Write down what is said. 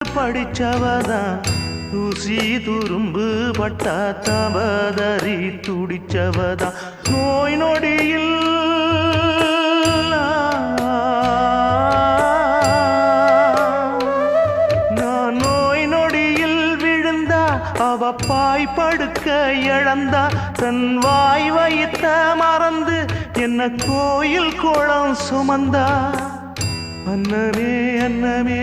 படிச்சவதான் தூசி துரும்பு பட்டா தவதறி துடிச்சவதான் நோய் நொடியில் நான் நோய் நொடியில் விழுந்தா அவ பாய் படுக்க இழந்தா தன் வாய் வைத்த மறந்து என்ன கோயில் கோளம் சுமந்தா? அன்னமே அன்னமே